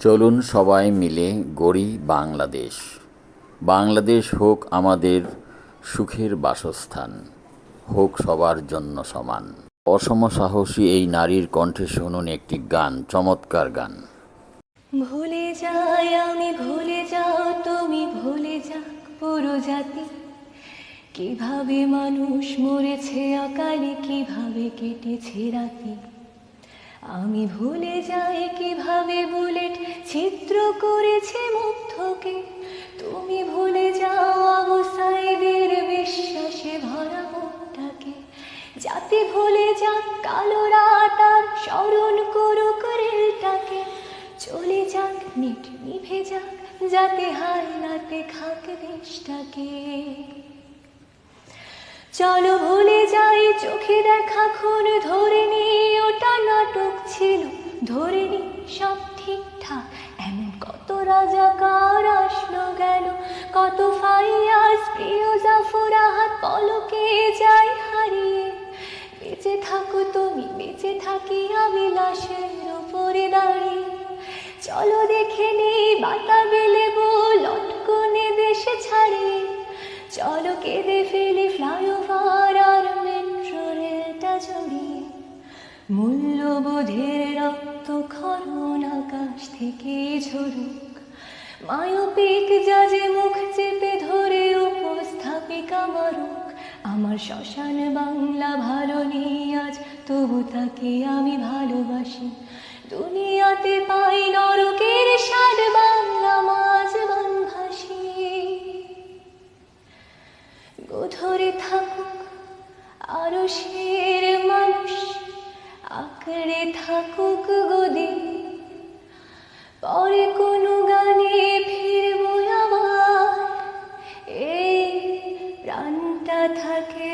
চলুন সবাই মিলে গড়ি বাংলাদেশ। বাংলাদেশ হোক আমাদের সুখের বাসস্থান, হোক সবার জন্য সমান। অসম সাহসী এই নারীর কণ্ঠে শুনুন একটি গান, চমৎকার গান। ভুলে যাই আমি, ভুলে যাও তুমি, ভুলে যাক পুরো জাতি। কীভাবে মানুষ মরেছে অকালে, কীভাবে কেটেছে রাতি? আমি ভুলে যাই কীভাবে বুলেট ছিদ্র করেছে মুগ্ধকে। তুমি ভুলে যাও আবু সাইদের বিশ্বাসে ভরা মনটাকে জাতি ভুলে যাক কালো রাত আর স্মরণ করুক রেলটাকে। চলে যাক নেট নিভে যাক, যাতে হারাতে খাক দেশটাকে। চলো ভুলে যাই চোখে দেখা খুন ধরে নি ওটা নাটক ধরে নি সব ঠিকঠাক। এমন কত রাজাকার আসলো গেল, কত ফাইয়াজ প্রিয় জাফর আহাত পলকে যাই হারিয়ে। বেঁচে থাকো তুমি, বেঁচে থাকি আমি লাশের উপরে দাঁড়িয়ে। চলো দেখে নেই বাতাবে লেবু মূল্যবোধের রক্ত খরণ আকাশ থেকে ঝরুক। মায়োপিক জাজে মুখ চেপে ধরে উপস্থাপিকা মারুক। আমার শ্মশান বাংলা ভালো নেই আজ, তবু তাকে আমি ভালোবাসি। দুনিয়াতে পাই নরকের স্বাদ, বাংলা মাঝ বানভাসি গোধরে থাকুক আরও শের থাকুক গদি পরে কোনো গানে ফিরবো আমার। এই প্রাণটা থাকে